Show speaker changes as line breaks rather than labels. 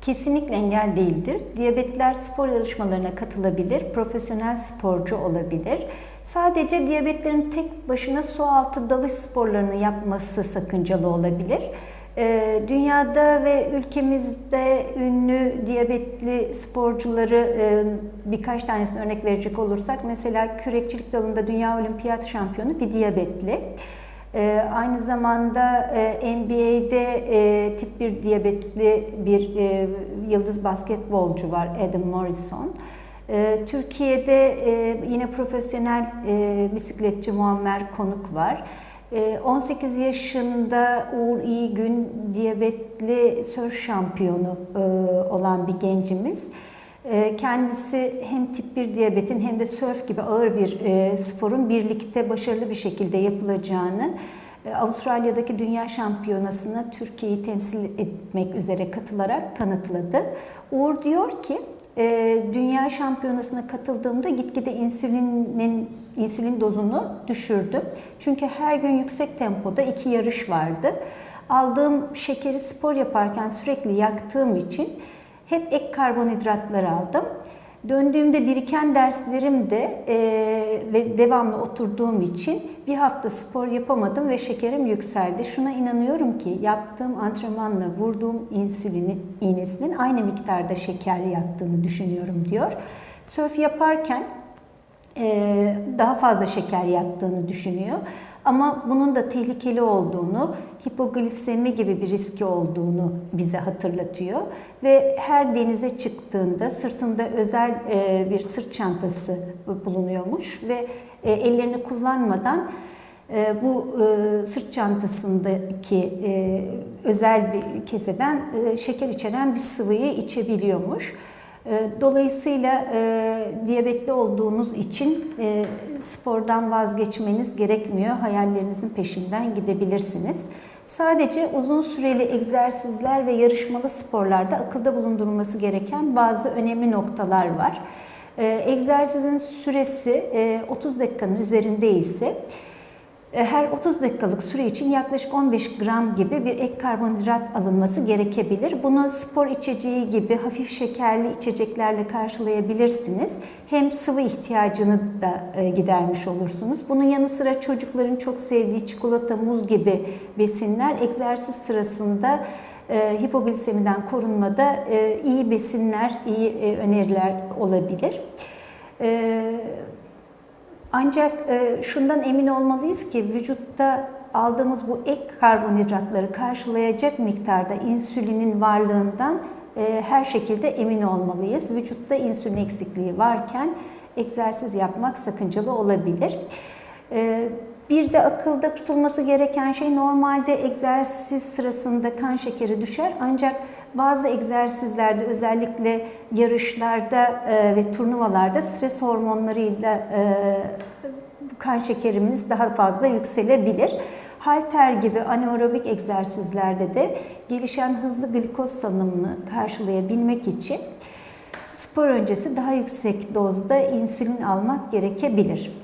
kesinlikle engel değildir. Diyabetler spor yarışmalarına katılabilir, profesyonel sporcu olabilir. Sadece diyabetlerin tek başına su altı dalış sporlarını yapması sakıncalı olabilir. Ee, dünyada ve ülkemizde ünlü diyabetli sporcuları e, birkaç tanesini örnek verecek olursak mesela kürekçilik dalında dünya olimpiyat şampiyonu bir diyabetli. Ee, aynı zamanda e, NBA'de e, tip 1 diyabetli bir e, yıldız basketbolcu var Adam Morrison. E, Türkiye'de e, yine profesyonel e, bisikletçi Muammer Konuk var. 18 ee, yaşında Uğur İyigün diyabetli sörf şampiyonu e, olan bir gencimiz. Ee, kendisi hem tip 1 diyabetin hem de sörf gibi ağır bir e, sporun birlikte başarılı bir şekilde yapılacağını e, Avustralya'daki dünya şampiyonasına Türkiye'yi temsil etmek üzere katılarak kanıtladı. Uğur diyor ki dünya şampiyonasına katıldığımda gitgide insülinin insülin dozunu düşürdüm. Çünkü her gün yüksek tempoda iki yarış vardı. Aldığım şekeri spor yaparken sürekli yaktığım için hep ek karbonhidratlar aldım. Döndüğümde biriken derslerim de e, ve devamlı oturduğum için bir hafta spor yapamadım ve şekerim yükseldi. Şuna inanıyorum ki yaptığım antrenmanla vurduğum insülin iğnesinin aynı miktarda şeker yaktığını düşünüyorum diyor. Sörf yaparken e, daha fazla şeker yaktığını düşünüyor. Ama bunun da tehlikeli olduğunu, hipoglisemi gibi bir riski olduğunu bize hatırlatıyor. Ve her denize çıktığında sırtında özel e, bir sırt çantası bulunuyormuş ve e, ellerini kullanmadan bu sırt çantasındaki özel bir keseden şeker içeren bir sıvıyı içebiliyormuş. Ee, dolayısıyla e, diyabetli olduğunuz için e, spordan vazgeçmeniz gerekmiyor. Hayallerinizin peşinden gidebilirsiniz. Sadece uzun süreli egzersizler ve yarışmalı sporlarda akılda bulundurulması gereken bazı önemli noktalar var. E, egzersizin süresi e, 30 dakikanın üzerinde ise her 30 dakikalık süre için yaklaşık 15 gram gibi bir ek karbonhidrat alınması gerekebilir. Bunu spor içeceği gibi hafif şekerli içeceklerle karşılayabilirsiniz. Hem sıvı ihtiyacını da e, gidermiş olursunuz. Bunun yanı sıra çocukların çok sevdiği çikolata, muz gibi besinler egzersiz sırasında e, hipoglisemiden korunmada iyi besinler, iyi öneriler olabilir. Ancak e, şundan emin olmalıyız ki vücutta aldığımız bu ek karbonhidratları karşılayacak miktarda insülinin varlığından e, her şekilde emin olmalıyız. Vücutta insülin eksikliği varken egzersiz yapmak sakıncalı olabilir. E, bir de akılda tutulması gereken şey normalde egzersiz sırasında kan şekeri düşer ancak bazı egzersizlerde özellikle yarışlarda e, ve turnuvalarda stres hormonlarıyla e, kan şekerimiz daha fazla yükselebilir. Halter gibi anaerobik egzersizlerde de gelişen hızlı glikoz salınımını karşılayabilmek için spor öncesi daha yüksek dozda insülin almak gerekebilir.